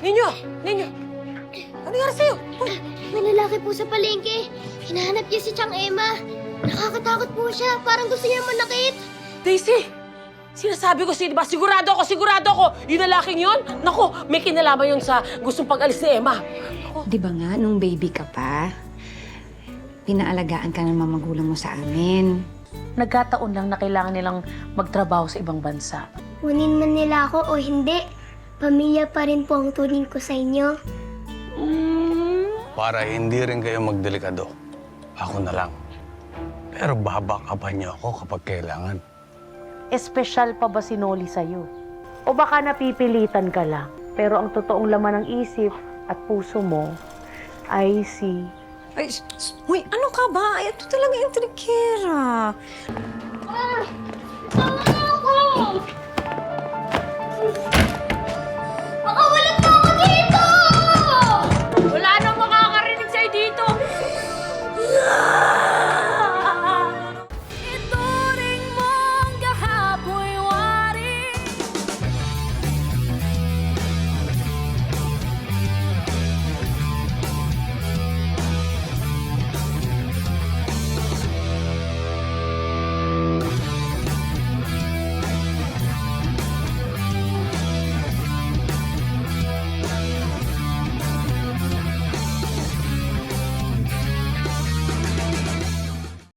Ninyo! Ninyo! Ano nangyari sa'yo? Uy, May lalaki po sa palengke. Hinahanap niya si Chang Emma. Nakakatakot po siya. Parang gusto niya manakit. Daisy! Sinasabi ko sa'yo, di ba? Sigurado ako, sigurado ako! Yung lalaking yun? Naku, may kinalaman yun sa gustong pag-alis ni Emma. Di ba nga, nung baby ka pa, pinaalagaan ka ng mga magulang mo sa amin. Nagkataon lang na kailangan nilang magtrabaho sa ibang bansa. Kunin man nila ako o hindi, pamilya pa rin po ang turing ko sa inyo. Para hindi rin kayo magdelikado, ako na lang. Pero babakapan niyo ako kapag kailangan. Espesyal pa ba si Noli sa'yo? O baka napipilitan ka lang, pero ang totoong laman ng isip at puso mo ay si... Ay, sh- sh- uy, ano ka ba? Ay, ito talaga yung trikera. Tama na ako!